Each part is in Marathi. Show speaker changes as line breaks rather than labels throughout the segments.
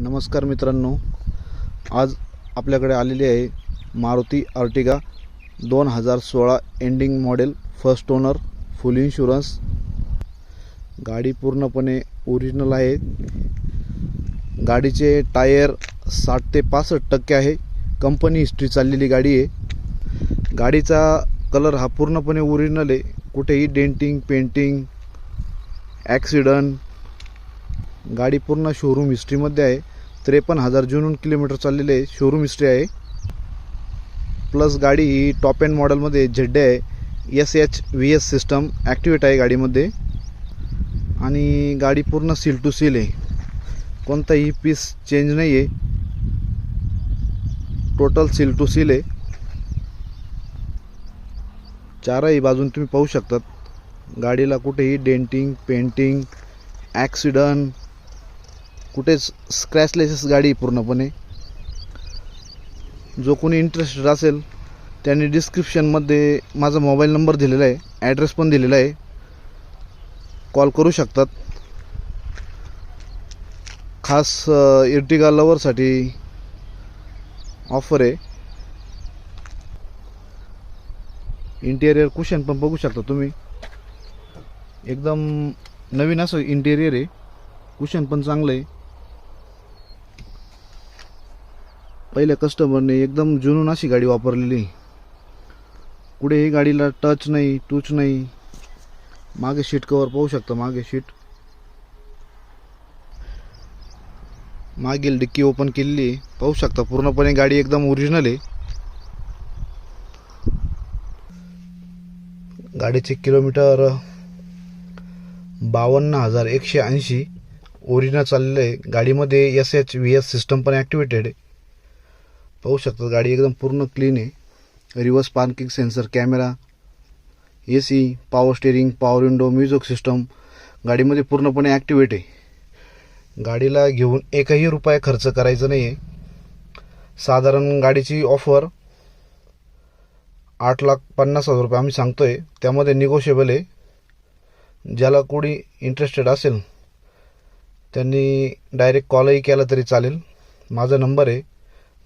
नमस्कार मित्रांनो. आज आपल्याकडे आलेली आहे मारुती आर्टिगा दोन हजार सोळा ending model first owner full insurance गाडी पूर्णपणे ओरिजिनल आहे. गाडीचे टायर साठ ते पासष्ट टक्के आहे. कंपनी हिस्ट्री चाललेली गाडी आहे. गाडीचा कलर हा पूर्णपणे ओरिजिनल आहे. कुठेही डेंटिंग पेंटिंग ॲक्सिडंट गाडी पूर्ण शोरूम हिस्ट्रीमध्ये आहे. त्रेपन्न हजार जुनून किलोमीटर चाललेले आहे. शोरूम हिस्ट्री आहे. प्लस गाडी ही टॉप एंड मॉडेलमध्ये झेड्डे आहे. S H V S system activate आहे गाडीमध्ये. आणि गाडी पूर्ण सील टू सील आहे. कोणताही पीस चेंज नाही आहे टोटल सील टू सील आहे. चारही बाजून तुम्ही पाहू शकतात. गाडीला कुठेही डेंटिंग पेंटिंग ॲक्सिडंट कुठेच स्क्रॅचलेसच गाडी आहे पूर्णपणे. जो कोणी इंटरेस्टेड असेल त्यांनी डिस्क्रिप्शनमध्ये माझा मोबाईल नंबर दिलेला आहे ॲड्रेस पण दिलेला आहे. कॉल करू शकतात. खास इर्टिगा लवरसाठी ऑफर आहे. इंटेरियर कुशन पण बघू शकता तुम्ही. एकदम नवीन असं इंटेरियर आहे. कुशन पण चांगलं आहे. पहिल्या कस्टमरने एकदम जुनून अशी गाडी वापरलेली. कुठेही गाडीला टच नाही टूच नाही. मागे शीट कवर पाहू शकता मागे शीट मागील डिक्की ओपन केलेली पाहू शकता पूर्णपणे गाडी एकदम ओरिजिनल आहे. गाडीचे किलोमीटर बावन्न हजार एकशे ऐंशी ओरिजिनल चाललेलं आहे. गाडीमध्ये S H V S system पण ॲक्टिवेटेड आहे. पाहू शकता गाडी एकदम पूर्ण क्लीन आहे. Reverse parking sensor camera A C power steering power window music system गाडीमध्ये पूर्णपणे ॲक्टिवेट आहे. गाडीला घेऊन एकही रुपये खर्च करायचा नाही आहे साधारण गाडीची ऑफर आठ लाख पन्नास हजार रुपये आम्ही सांगतो आहे त्यामध्ये निगोशिएबल आहे. ज्याला कोणी इंटरेस्टेड असेल त्यांनी डायरेक्ट कॉलही केला तरी चालेल. माझा नंबर आहे.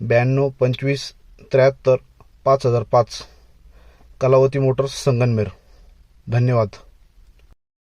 ब्याण्णव पंचवीस त्र्याहत्तर पाच हजार पाच. कलावती मोटर्स संगनमेर. धन्यवाद.